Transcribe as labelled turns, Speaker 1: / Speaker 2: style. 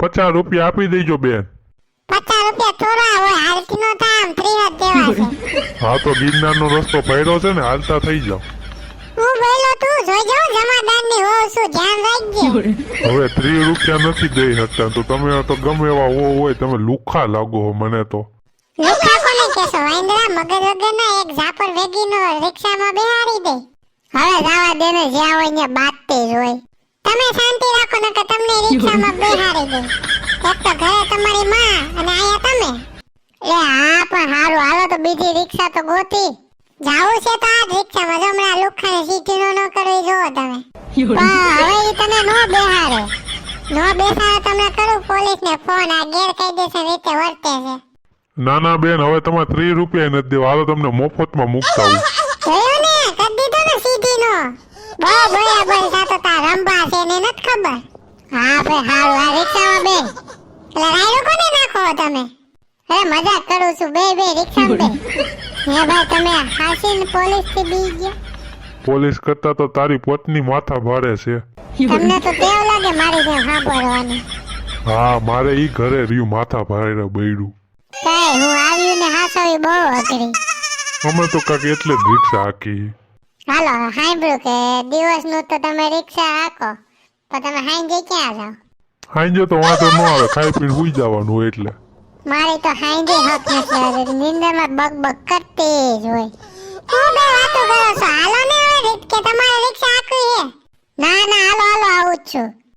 Speaker 1: પચાસ રૂપિયા આપી દેજો બેન.
Speaker 2: પચાસ રૂપિયા થોડા હોય હાલતી નો થાય આમ ત્રીસ દેવા છે.
Speaker 1: હા તો ગિરનારનો રસ્તો પડ્યો છે ને હાલતા થઈ જાઓ.
Speaker 2: હું બોલો તું જોજો જમાદારની હો શું ધ્યાન રાખજે.
Speaker 1: હવે ત્રીસ રૂપિયા નથી દઈ શકતા તો તમે તો ગમે એવા હો હોય તમે લુખા લાગો હો મને તો.
Speaker 2: લુખા કોને કેસો વાંદરા મગર વગર ના એક ઝાપર વેગીનો રિક્ષામાં બેહાડી દે. હવે જાવા દે ને જ્યાં હોય ને બાતતી જ હોય. તમે શાંતિ રાખો નકર તમને રિક્ષામાં બેહાડી દે એક તો ઘરે તમારી માં અને આયા તમે. એ હા પણ હારું. હાલો તો બીજી રિક્ષા તો ગોતી. જાવું છે તો આ જ રિક્ષામાં. જો હમણાં લુખાને સીટીનો ન કરવી જોવો તમે. પણ હવે એ તને નો બેહાડે. નો બેસાડે તમને કરું પોલીસ ને ફોન. આ ગેરકાયદેસર રીતે વર્તે છે.
Speaker 1: ના ના બેન હવે તમે ત્રી રૂપિયા નથી દેવા. હાલો તમને મફતમાં મૂકતા આવું.
Speaker 2: જોયું ને? કરી દીધો ને સીધી નો. બહુ બોયા બોલ સાતો તાર રંબા છે ને નથી ખબર? હા ભાઈ હારું આ રિક્ષામાં બે લડાઈ કોને નાખો તમે? અરે મજાક કરું છું. બે બે રિક્ષામાં બે હે ભાઈ તમે હાસીન પોલીસથી બી ગયા?
Speaker 1: પોલીસ કરતા તો તારી પત્ની માથા ભારે છે.
Speaker 2: તમને તો તેવ લાગે મારી જેમ સાંભળવાની
Speaker 1: હા મારે ઈ ઘરે રહ્યું માથા ભારે બૈડું.
Speaker 2: કઈ હું આવ્યું ને હાસવી બહુ અઘરી.
Speaker 1: અમે તો કાક એટલે જ રિક્ષા હાકી
Speaker 2: હાલો સાંભળ્યું કે દિવસનું તો તમે રિક્ષા હાકો. પણ તમે હાંજે ક્યાં જાઓ?
Speaker 1: સાંજે તો વાંધો ન આવે ખાઈ પીને સુઈ જવાનું એટલે.
Speaker 2: મારે તો હાંજે હક નથી આવતી નિંદરમાં બક બક કરતી જ હોય. હું બે વાતો કરો છો હાલો ને હવે કે તમારે રિક્ષા આખી છે ના ના હાલો હાલો આવું જ છું.